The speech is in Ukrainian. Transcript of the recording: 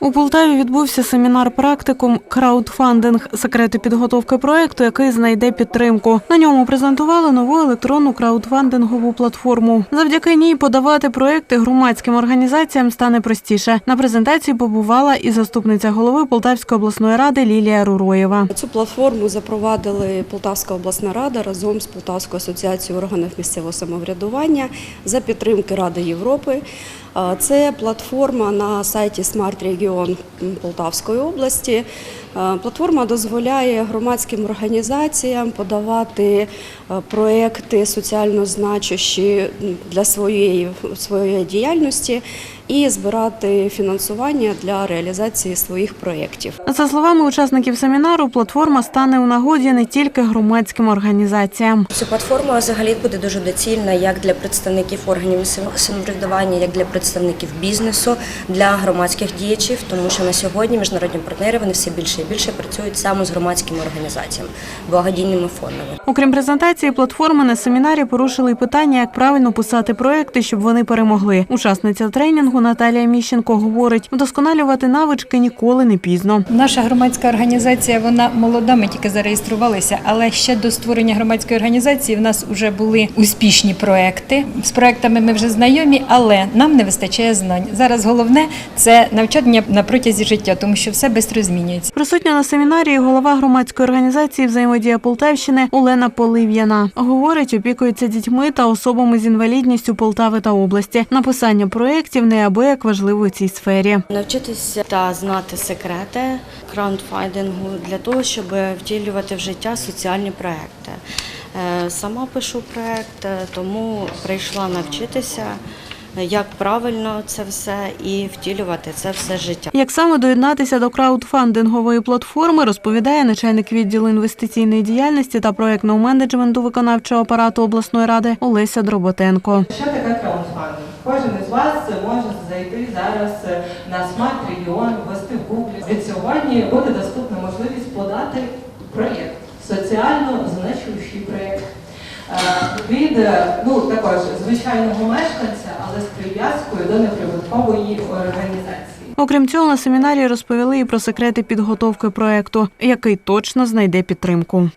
У Полтаві відбувся семінар практикум краудфандинг секрети підготовки проекту, який знайде підтримку. На ньому презентували нову електронну краудфандингову платформу. Завдяки ній подавати проекти громадським організаціям стане простіше. На презентації побувала і заступниця голови Полтавської обласної ради Лілія Руроєва. Цю платформу запровадили Полтавська обласна рада разом з Полтавською асоціацією органів місцевого самоврядування за підтримки Ради Європи. Це платформа на сайті Smart Region Полтавської області. А, Платформа дозволяє громадським організаціям подавати проекти соціально значущі для своєї, своєї діяльності і збирати фінансування для реалізації своїх проєктів. За словами учасників семінару, платформа стане у нагоді не тільки громадським організаціям. Ця платформа взагалі буде дуже доцільна як для представників органів самоврядування, як для представників бізнесу, для громадських діячів, тому що на сьогодні міжнародні партнери вони все більше більше працюють саме з громадськими організаціями, благодійними фондами. Окрім презентації платформи, на семінарі порушили й питання, як правильно писати проекти, щоб вони перемогли. Учасниця тренінгу Наталія Міщенко говорить, вдосконалювати навички ніколи не пізно. Наша громадська організація вона молода. Ми тільки зареєструвалися, але ще до створення громадської організації в нас вже були успішні проекти. З проектами ми вже знайомі, але нам не вистачає знань. Зараз головне це навчання на протязі життя, тому що все швидко змінюється. Присутня на семінарі голова громадської організації взаємодія Полтавщини Олена Полив'яна. Говорить, опікується дітьми та особами з інвалідністю Полтави та області. Написання проєктів неабияк важливо у цій сфері. Навчитися та знати секрети краундфандингу для того, щоб втілювати в життя соціальні проекти. Е, Сама пишу проект, е, тому прийшла навчитися, як правильно це все і втілювати це все життя. Як саме доєднатися до краудфандингової платформи, розповідає начальник відділу інвестиційної діяльності та проектного менеджменту виконавчого апарату обласної ради Олеся Дроботенко. Що таке краудфандинг? Кожен із вас може зайти зараз на смарт регіон, ввести в Google. Від сьогодні буде доступна можливість подати проєкт, соціально значущий проєкт. Е, Від е, ну також звичайного мешканця, але з прив'язкою до неприбуткової організації. Окрім цього, на семінарі розповіли і про секрети підготовки проекту, який точно знайде підтримку.